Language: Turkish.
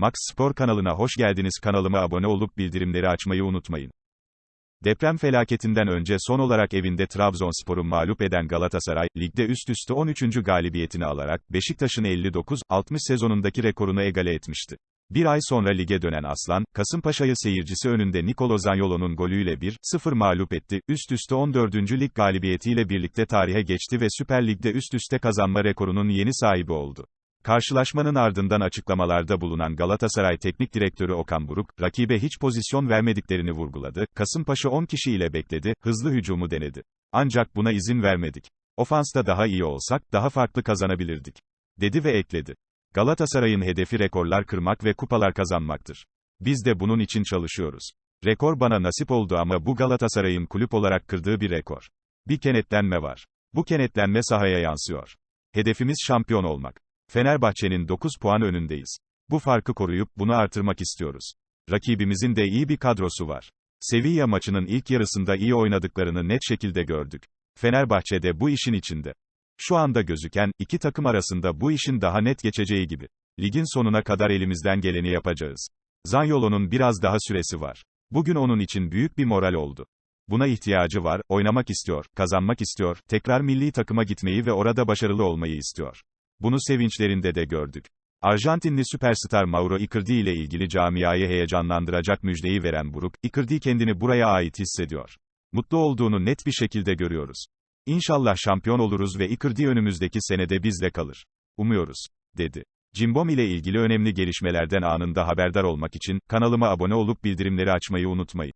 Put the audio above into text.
Max Spor kanalına hoş geldiniz. Kanalıma abone olup bildirimleri açmayı unutmayın. Deprem felaketinden önce son olarak evinde Trabzonspor'u mağlup eden Galatasaray, ligde üst üste 13. galibiyetini alarak, Beşiktaş'ın 59-60 sezonundaki rekorunu egale etmişti. Bir ay sonra lige dönen Aslan, Kasımpaşa'yı seyircisi önünde Nicolo Zaniolo'nun golüyle 1-0 mağlup etti, üst üste 14. lig galibiyetiyle birlikte tarihe geçti ve Süper Lig'de üst üste kazanma rekorunun yeni sahibi oldu. Karşılaşmanın ardından açıklamalarda bulunan Galatasaray Teknik Direktörü Okan Buruk, rakibe hiç pozisyon vermediklerini vurguladı, Kasımpaşa 10 kişiyle bekledi, hızlı hücumu denedi. Ancak buna izin vermedik. Ofansta daha iyi olsak, daha farklı kazanabilirdik. Dedi ve ekledi. Galatasaray'ın hedefi rekorlar kırmak ve kupalar kazanmaktır. Biz de bunun için çalışıyoruz. Rekor bana nasip oldu ama bu Galatasaray'ın kulüp olarak kırdığı bir rekor. Bir kenetlenme var. Bu kenetlenme sahaya yansıyor. Hedefimiz şampiyon olmak. Fenerbahçe'nin 9 puan önündeyiz. Bu farkı koruyup bunu artırmak istiyoruz. Rakibimizin de iyi bir kadrosu var. Sevilla maçının ilk yarısında iyi oynadıklarını net şekilde gördük. Fenerbahçe de bu işin içinde. Şu anda gözüken, iki takım arasında bu işin daha net geçeceği gibi. Ligin sonuna kadar elimizden geleni yapacağız. Zanyolo'nun biraz daha süresi var. Bugün onun için büyük bir moral oldu. Buna ihtiyacı var, oynamak istiyor, kazanmak istiyor, tekrar milli takıma gitmeyi ve orada başarılı olmayı istiyor. Bunu sevinçlerinde de gördük. Arjantinli süperstar Mauro Icardi ile ilgili camiayı heyecanlandıracak müjdeyi veren Buruk, Icardi kendini buraya ait hissediyor. Mutlu olduğunu net bir şekilde görüyoruz. İnşallah şampiyon oluruz ve Icardi önümüzdeki senede bizle kalır. Umuyoruz, dedi. Cimbom ile ilgili önemli gelişmelerden anında haberdar olmak için, kanalıma abone olup bildirimleri açmayı unutmayın.